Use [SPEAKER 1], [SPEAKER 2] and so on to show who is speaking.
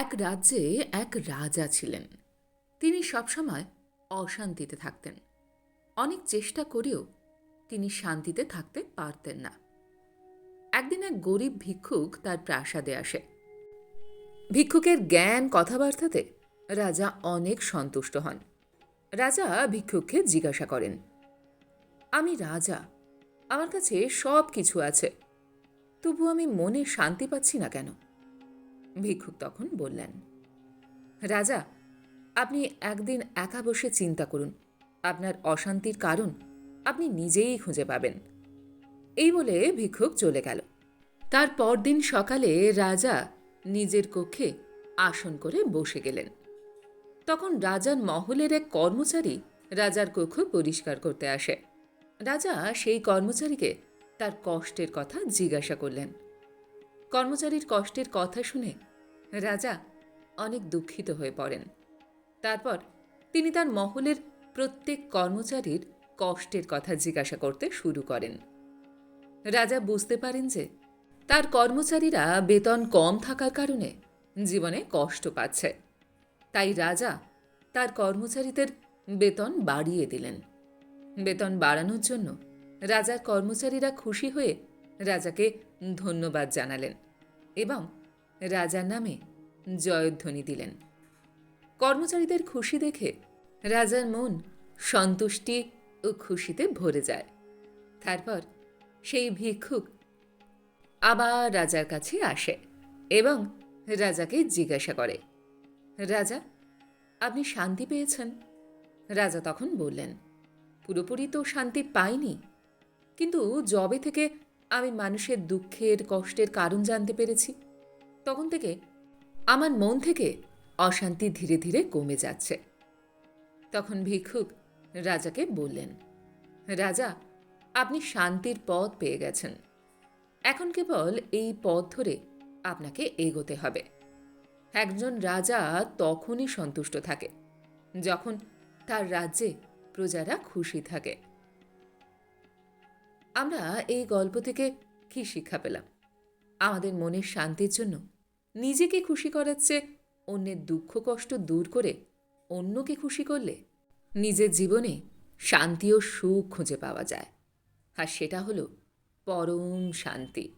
[SPEAKER 1] এক রাজ্যে এক রাজা ছিলেন। তিনি সবসময় অশান্তিতে থাকতেন। অনেক চেষ্টা করেও তিনি শান্তিতে থাকতে পারতেন না। একদিন এক গরিব ভিক্ষুক তার প্রাসাদে আসে। ভিক্ষুকের জ্ঞান কথাবার্তাতে রাজা অনেক সন্তুষ্ট হন। রাজা ভিক্ষুককে জিজ্ঞাসা করেন, আমি রাজা, আমার কাছে সব কিছু আছে। তবু আমি মনে শান্তি পাচ্ছি না কেন? ভিক্ষুক তখন বললেন, রাজা, আপনি একদিন একা বসে চিন্তা করুন। আপনার অশান্তির কারণ আপনি নিজেই খুঁজে পাবেন। এই বলে ভিক্ষুক চলে গেল। তার পরদিন সকালে রাজা নিজের কক্ষে আসন করে বসে গেলেন। তখন রাজার মহলের এক কর্মচারী রাজার কক্ষ পরিষ্কার করতে আসে। রাজা সেই কর্মচারীকে তার কষ্টের কথা জিজ্ঞাসা করলেন। কর্মচারীর কষ্টের কথা শুনে রাজা অনেক দুঃখিত হয়ে পড়েন। তারপর তিনি তার মহলের প্রত্যেক কর্মচারীর কষ্টের কথা জিজ্ঞাসা করতে শুরু করেন। রাজা বুঝতে পারেন যে তার কর্মচারীরা বেতন কম থাকার কারণে জীবনে কষ্ট পাচ্ছে। তাই রাজা তার কর্মচারীদের বেতন বাড়িয়ে দিলেন। বেতন বাড়ানোর জন্য রাজার কর্মচারীরা খুশি হয়ে রাজাকে ধন্যবাদ জানালেন এবং রাজার নামে জয়ধ্বনি দিলেন। কর্মচারীদের খুশি দেখে রাজার মন সন্তুষ্টি ও খুশিতে ভরে যায়। তারপর সেই ভিক্ষুক আবার রাজার কাছে আসে এবং রাজাকে জিজ্ঞাসা করে, রাজা, আপনি শান্তি পেয়েছেন? রাজা তখন বললেন, পুরোপুরি তো শান্তি পাইনি। কিন্তু জবে থেকে আমি মানুষের দুঃখের, কষ্টের কারণ জানতে পেরেছি তখন থেকে আমার মন থেকে অশান্তি ধীরে ধীরে কমে যাচ্ছে। তখন ভিক্ষুক রাজাকে বললেন, রাজা, আপনি শান্তির পথ পেয়ে গেছেন। এখন কেবল এই পথ ধরে আপনাকে এগোতে হবে। একজন রাজা তখনই সন্তুষ্ট থাকে, যখন তার রাজ্যে প্রজারা খুশি থাকে। আমরা এই গল্প থেকে কী শিক্ষা পেলাম? আমাদের মনের শান্তির জন্য নিজেকে খুশি করার চেয়ে অন্যের দুঃখ কষ্ট দূর করে অন্যকে খুশি করলে নিজের জীবনে শান্তি ও সুখ খুঁজে পাওয়া যায়। আর সেটা হলো পরম শান্তি।